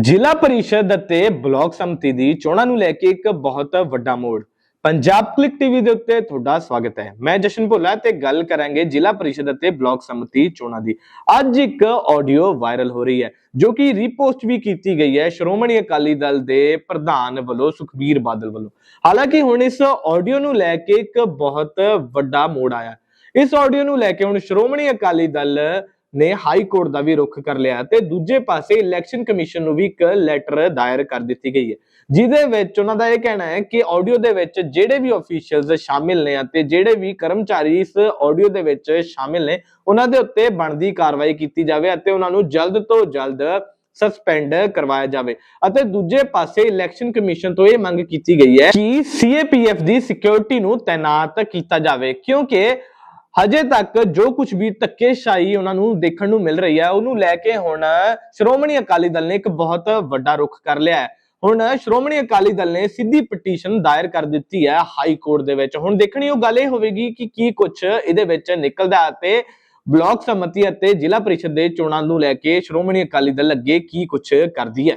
ਜ਼ਿਲ੍ਹਾ ਪਰਿਸ਼ਦ ਅਤੇ ਬਲਾਕ ਸੰਮਤੀ ਦੀ ਚੋਣਾਂ ਨੂੰ ਲੈ ਕੇ ਇੱਕ ਬਹੁਤ ਵੱਡਾ ਮੋੜ। ਪੰਜਾਬ ਕਲਿੱਕ ਟੀਵੀ ਦੇ ਉੱਤੇ ਤੁਹਾਡਾ ਸਵਾਗਤ ਹੈ। ਮੈਂ ਜਸ਼ਨ ਭੋਲਾ ਤੇ ਗੱਲ ਕਰਾਂਗੇ ਜ਼ਿਲ੍ਹਾ ਪਰਿਸ਼ਦ ਅਤੇ ਬਲਾਕ ਸੰਮਤੀ ਚੋਣਾਂ ਦੀ। ਅੱਜ ਇੱਕ ਆਡੀਓ ਵਾਇਰਲ ਹੋ ਰਹੀ ਹੈ, ਜੋ ਕਿ ਰੀਪੋਸਟ ਵੀ ਕੀਤੀ ਗਈ ਹੈ ਸ਼੍ਰੋਮਣੀ ਅਕਾਲੀ ਦਲ ਦੇ ਪ੍ਰਧਾਨ ਵੱਲੋਂ, ਸੁਖਬੀਰ ਬਾਦਲ ਵੱਲੋਂ। ਹਾਲਾਂਕਿ ਹੁਣ ਇਸ ਆਡੀਓ ਨੂੰ ਲੈ ਕੇ ਇੱਕ ਬਹੁਤ ਵੱਡਾ ਮੋੜ ਆਇਆ। ਇਸ ਆਡੀਓ ਨੂੰ ਲੈ ਕੇ ਹੁਣ ਸ਼੍ਰੋਮਣੀ ਅਕਾਲੀ ਦਲ ਨੇ ਹਾਈ ਕੋਰਟ ਦਾ ਵੀ ਰੁਖ ਕਰ ਲਿਆ ਤੇ ਦੂਜੇ ਪਾਸੇ ਇਲੈਕਸ਼ਨ ਕਮਿਸ਼ਨ ਨੂੰ ਵੀ ਇੱਕ ਲੈਟਰ ਦਾਇਰ ਕਰ ਦਿੱਤੀ ਗਈ ਹੈ। ਜਿਹਦੇ ਵਿੱਚ ਉਹਨਾਂ ਦਾ ਇਹ ਕਹਿਣਾ ਹੈ ਕਿ ਆਡੀਓ ਦੇ ਵਿੱਚ ਜਿਹੜੇ ਵੀ ਅਫੀਸ਼ੀਅਲਸ ਸ਼ਾਮਿਲ ਨੇ ਅਤੇ ਜਿਹੜੇ ਵੀ ਕਰਮਚਾਰੀ ਇਸ ਆਡੀਓ ਦੇ ਵਿੱਚ ਸ਼ਾਮਿਲ ਨੇ, ਉਹਨਾਂ ਦੇ ਉੱਤੇ ਬਣਦੀ ਕਾਰਵਾਈ ਕੀਤੀ ਜਾਵੇ ਅਤੇ ਉਹਨਾਂ ਨੂੰ ਜਲਦ ਤੋਂ ਜਲਦ ਸਸਪੈਂਡ ਕਰਵਾਇਆ ਜਾਵੇ। ਅਤੇ ਦੂਜੇ ਪਾਸੇ ਇਲੈਕਸ਼ਨ ਕਮਿਸ਼ਨ ਤੋਂ ਇਹ ਮੰਗ ਕੀਤੀ ਗਈ ਹੈ ਕਿ ਸੀਏਪੀਐਫ ਦੀ ਸਿਕਿਉਰਿਟੀ ਨੂੰ ਤਾਇਨਾਤ ਕੀਤਾ ਜਾਵੇ, ਕਿਉਂਕਿ ਹਜੇ ਤੱਕ ਜੋ ਕੁਝ ਵੀ ਧੱਕੇਸ਼ਾਹੀ ਉਹਨਾਂ ਨੂੰ ਦੇਖਣ ਨੂੰ ਮਿਲ ਰਹੀ ਹੈ, ਉਹਨੂੰ ਲੈ ਕੇ ਹੁਣ ਸ਼੍ਰੋਮਣੀ ਅਕਾਲੀ ਦਲ ਨੇ ਇੱਕ ਬਹੁਤ ਵੱਡਾ ਰੁਖ ਕਰ ਲਿਆ ਹੈ। ਹੁਣ ਸ਼੍ਰੋਮਣੀ ਅਕਾਲੀ ਦਲ ਨੇ ਸਿੱਧੀ ਪਟੀਸ਼ਨ ਦਾਇਰ ਕਰ ਦਿੱਤੀ ਹੈ ਹਾਈ ਕੋਰਟ ਦੇ ਵਿੱਚ। ਹੁਣ ਦੇਖਣੀ ਉਹ ਗੱਲ ਇਹ ਹੋਵੇਗੀ ਕਿ ਕੀ ਕੁਝ ਇਹਦੇ ਵਿੱਚ ਨਿਕਲਦਾ ਹੈ ਅਤੇ ਬਲਾਕ ਸੰਮਤੀ ਅਤੇ ਜ਼ਿਲ੍ਹਾ ਪਰਿਸ਼ਦ ਦੇ ਚੋਣਾਂ ਨੂੰ ਲੈ ਕੇ ਸ਼੍ਰੋਮਣੀ ਅਕਾਲੀ ਦਲ ਅੱਗੇ ਕੀ ਕੁਝ ਕਰਦੀ ਹੈ।